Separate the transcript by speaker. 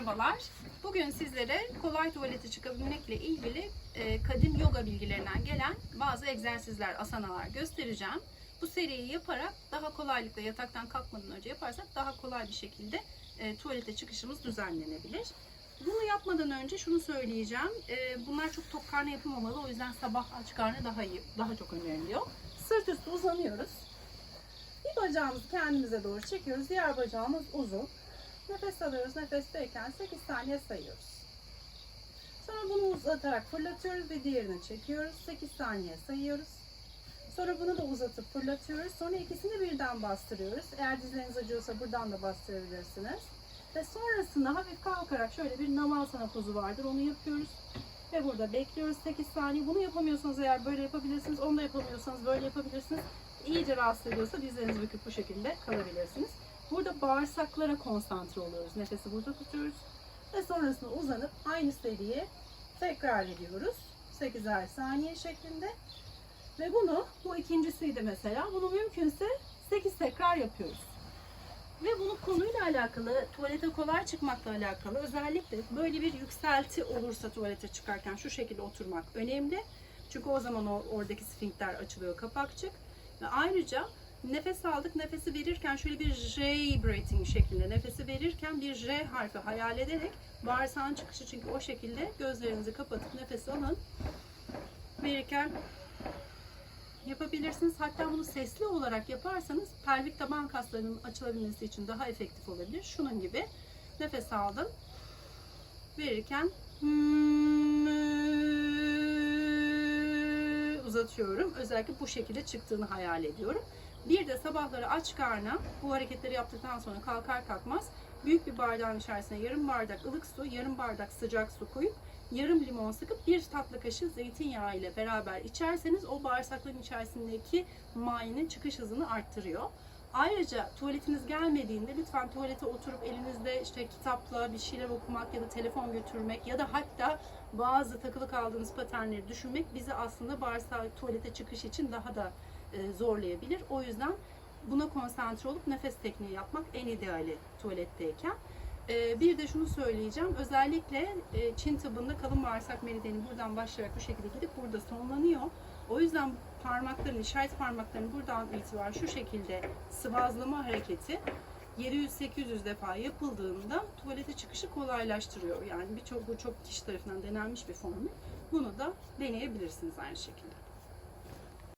Speaker 1: merhabalar. Bugün sizlere kolay tuvalete çıkabilmekle ilgili e, kadim yoga bilgilerinden gelen bazı egzersizler, asanalar göstereceğim. Bu seriyi yaparak daha kolaylıkla yataktan kalkmadan önce yaparsak daha kolay bir şekilde e, tuvalete çıkışımız düzenlenebilir. Bunu yapmadan önce şunu söyleyeceğim. E, bunlar çok tok karnı yapılmamalı. O yüzden sabah aç karnı daha iyi, daha çok öneriliyor. Sırt üstü uzanıyoruz. Bir bacağımızı kendimize doğru çekiyoruz. Diğer bacağımız uzun. Nefes alıyoruz. Nefesteyken 8 saniye sayıyoruz. Sonra bunu uzatarak fırlatıyoruz ve diğerini çekiyoruz. 8 saniye sayıyoruz. Sonra bunu da uzatıp fırlatıyoruz. Sonra ikisini birden bastırıyoruz. Eğer dizleriniz acıyorsa buradan da bastırabilirsiniz. Ve sonrasında hafif kalkarak şöyle bir namasana pozu vardır. Onu yapıyoruz. Ve burada bekliyoruz 8 saniye. Bunu yapamıyorsanız eğer böyle yapabilirsiniz. Onu da yapamıyorsanız böyle yapabilirsiniz. İyice rahatsız ediyorsa dizlerinizi büküp bu şekilde kalabilirsiniz. Burada bağırsaklara konsantre oluyoruz. Nefesi burada tutuyoruz. Ve sonrasında uzanıp aynı seriyi tekrar ediyoruz. 8'er saniye şeklinde. Ve bunu, bu ikincisiydi mesela. Bunu mümkünse 8 tekrar yapıyoruz. Ve bunu konuyla alakalı, tuvalete kolay çıkmakla alakalı özellikle böyle bir yükselti olursa tuvalete çıkarken şu şekilde oturmak önemli. Çünkü o zaman oradaki sfinkter açılıyor kapakçık. Ve ayrıca nefes aldık, nefesi verirken şöyle bir J breathing şeklinde nefesi verirken bir J harfi hayal ederek bağırsağın çıkışı çünkü o şekilde gözlerinizi kapatıp nefes alın. Verirken yapabilirsiniz. Hatta bunu sesli olarak yaparsanız pelvik taban kaslarının açılabilmesi için daha efektif olabilir. Şunun gibi nefes aldım. Verirken uzatıyorum. Özellikle bu şekilde çıktığını hayal ediyorum. Bir de sabahları aç karnına bu hareketleri yaptıktan sonra kalkar kalkmaz büyük bir bardağın içerisine yarım bardak ılık su, yarım bardak sıcak su koyup yarım limon sıkıp bir tatlı kaşığı zeytinyağı ile beraber içerseniz o bağırsakların içerisindeki mayenin çıkış hızını arttırıyor. Ayrıca tuvaletiniz gelmediğinde lütfen tuvalete oturup elinizde işte kitapla bir şeyler okumak ya da telefon götürmek ya da hatta bazı takılı kaldığınız paternleri düşünmek bizi aslında bağırsak tuvalete çıkış için daha da zorlayabilir. O yüzden buna konsantre olup nefes tekniği yapmak en ideali tuvaletteyken. E, bir de şunu söyleyeceğim. Özellikle e, Çin tıbbında kalın bağırsak meridyeni buradan başlayarak bu şekilde gidip burada sonlanıyor. O yüzden parmakların, işaret parmaklarının buradan itibaren şu şekilde sıvazlama hareketi 700-800 defa yapıldığında tuvalete çıkışı kolaylaştırıyor. Yani birçok bu çok kişi tarafından denenmiş bir formül. Bunu da deneyebilirsiniz aynı şekilde.